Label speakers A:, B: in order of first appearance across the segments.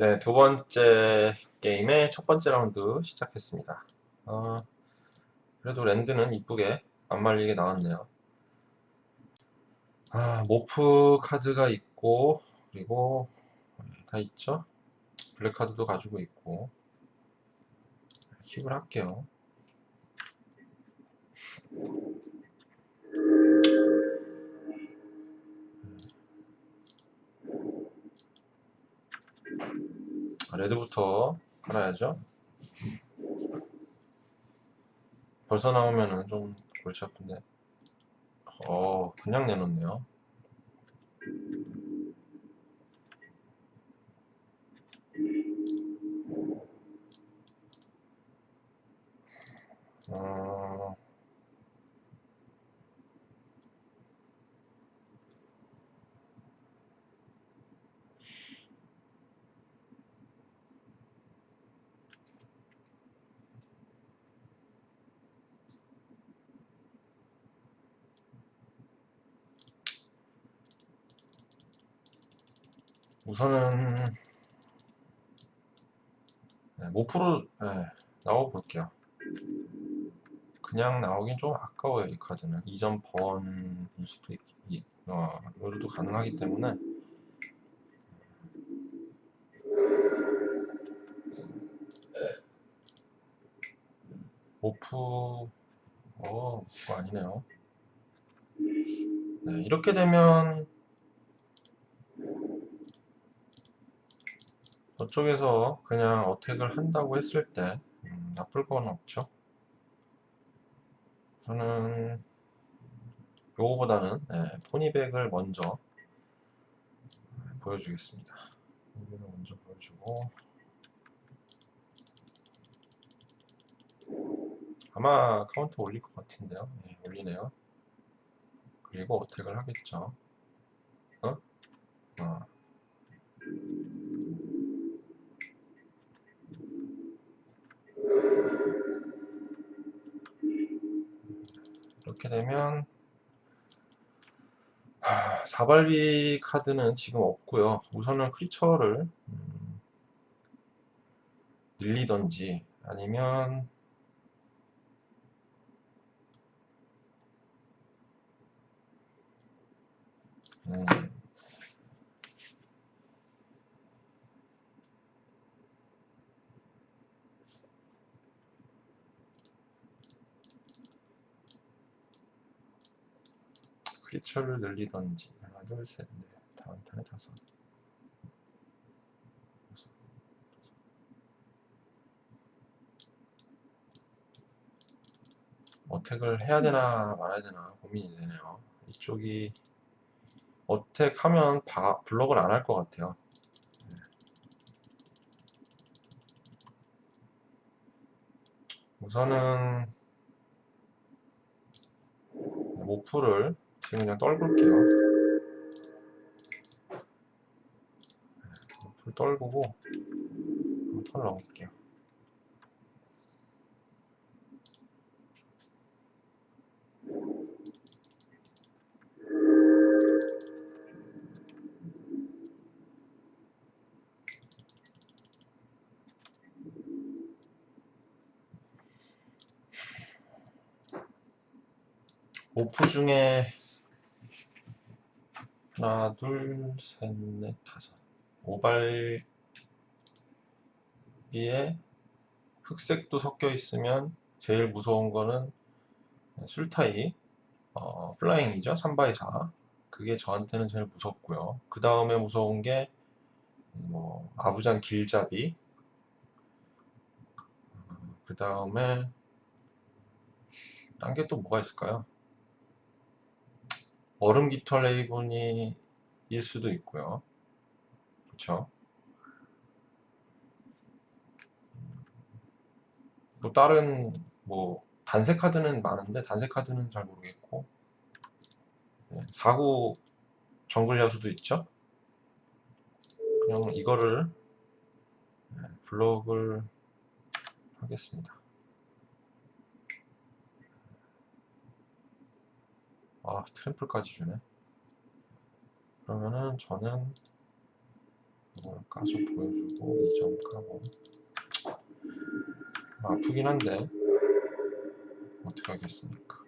A: 네, 두 번째 게임의 첫 번째 라운드 시작했습니다. 어, 그래도 랜드는 이쁘게 안 말리게 나왔네요. 아, 모프 카드가 있고, 그리고 다 있죠? 블랙 카드도 가지고 있고, 킵을 할게요. 레드부터 깔아야죠. 벌써 나오면은 좀 골치 아픈데. 어, 그냥 내놓네요. 어, 우선은 네, 모프로 네, 나와 볼게요. 그냥 나오긴 좀 아까워요 이 카드는. 2점 번일 수도 있, 이, 어, 요리도 가능하기 때문에. 모프 어 모프 아니네요. 네, 이렇게 되면 저쪽에서 그냥 어택을 한다고 했을 때 음, 나쁠 건 없죠. 저는 요거보다는 네, 포니백을 먼저 보여주겠습니다. 포니백을 먼저 보여주고. 아마 카운터 올릴 것 같은데요. 네, 올리네요. 그리고 어택을 하겠죠. 어? 어. 이렇게 되면 하, 사발비 카드는 지금 없고요. 우선은 크리처를 음, 늘리던지 아니면 음, 크리처를 늘리던지 하나 둘셋넷 다음 다섯, 다섯. 어택을 해야 되나 말아야 되나 고민이 되네요 이쪽이 어택하면 바, 블럭을 안 할 것 같아요 네. 우선은 모프를 지금 그냥 떨굴게요. 모프를 떨구고 턴을 넘길게요. 오프 중에 하나, 둘, 셋, 넷, 다섯. 오발비에 흑색도 섞여 있으면 제일 무서운 거는 술타이 어, 플라잉이죠 3x4 그게 저한테는 제일 무섭고요. 그 다음에 무서운 게 뭐 아부장 길잡이. 그 다음에 딴 게 또 뭐가 있을까요 얼음 깃털 레이븐이 일 수도 있고요. 그쵸? 또 다른 뭐 단색 카드는 많은데 단색 카드는 잘 모르겠고 네, 4구 정글 야수도 있죠. 그냥 이거를 네, 블록을 하겠습니다. 아 트램플까지 주네 그러면은 저는 이걸 까서 보여주고 이점 까고 아프긴 한데 어떻게 하겠습니까?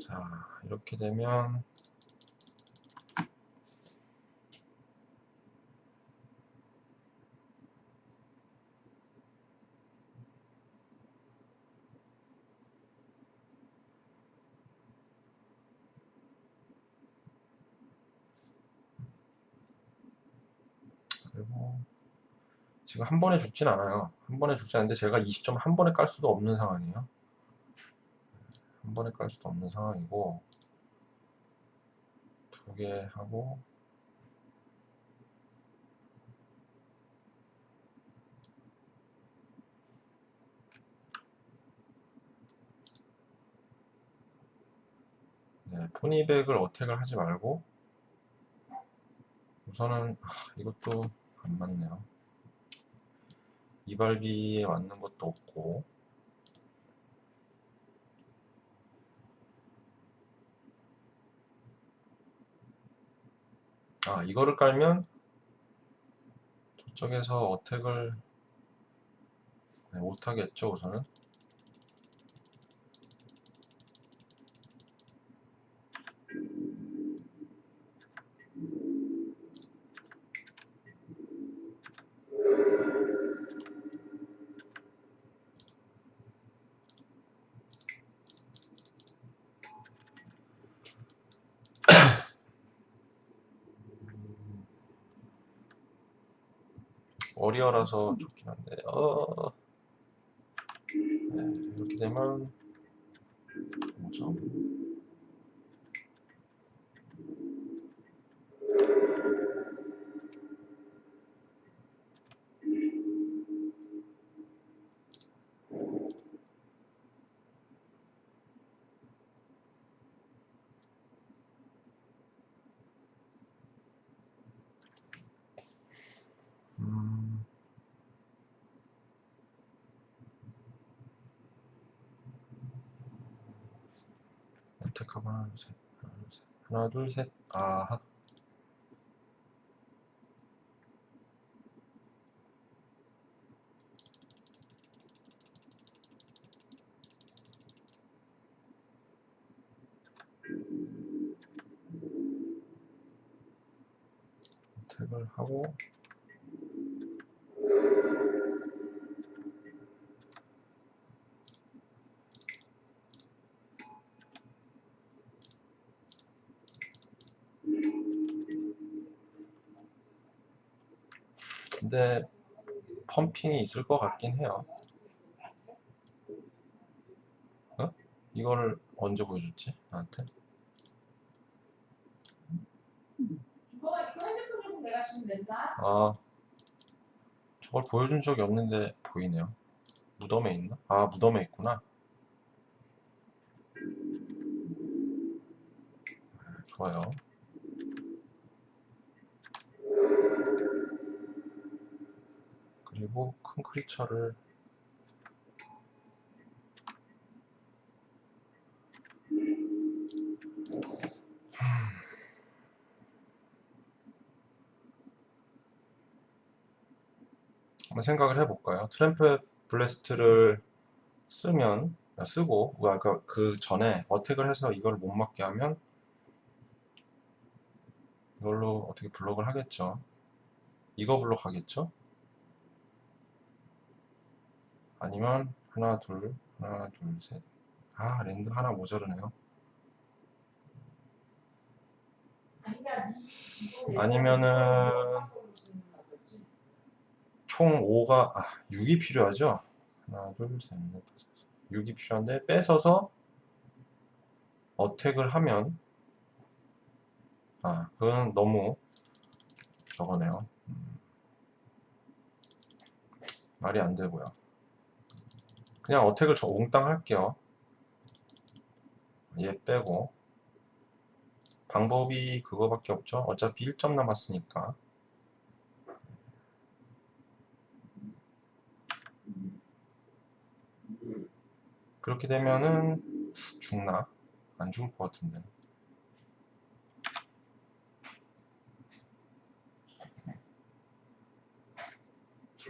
A: 자 이렇게 되면 지금 한 번에 죽진 않아요. 한 번에 죽지 않는데 제가 20점 한 번에 깔 수도 없는 상황이에요. 한 번에 깔 수도 없는 상황이고 두 개 하고 네, 포니백을 어택을 하지 말고 우선은 아, 이것도 안 맞네요. 이발비에 맞는 것도 없고 아 이거를 깔면 저쪽에서 어택을 네, 못하겠죠 우선은 워리어라서 좋긴 한데 어. 네, 이렇게 되면 5점 선택하고 하나 둘셋. 하나 둘셋. 아하. 선택을 하고 근데 펌핑이 있을 것 같긴 해요. 어? 이거를 언제 보여줬지? 나한테? 아, 저걸 보여준 적이 없는데 보이네요. 무덤에 있나? 아, 무덤에 있구나. 아, 좋아요. 그리고 큰 크리처를 한번 생각을 해볼까요? 트램프 블래스트를 쓰면 아, 쓰고 그 아까 그 전에 어택을 해서 이걸 못 맞게 하면 이걸로 어떻게 블록을 하겠죠? 이거 블록 하겠죠? 아니면 하나 둘 하나 둘셋아 랜드 하나 모자르네요. 아니면은. 총 5가 아 6이 필요하죠? 하나 둘셋넷 다섯 6이 필요한데 뺏어서 어택을 하면 아 그건 너무 저거네요. 음, 말이 안 되고요. 그냥 어택을 저 옹땅 할게요. 얘 빼고 방법이 그거밖에 없죠. 어차피 1점 남았으니까. 그렇게 되면은 죽나? 안 죽을 것 같은데.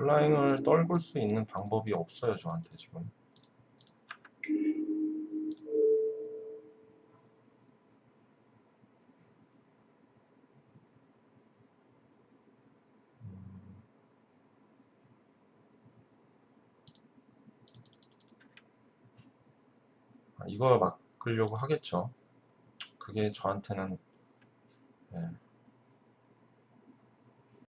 A: 플라잉을 떨굴 수 있는 방법이 없어요, 저한테 지금. 아, 이거 막으려고 하겠죠. 그게 저한테는 예,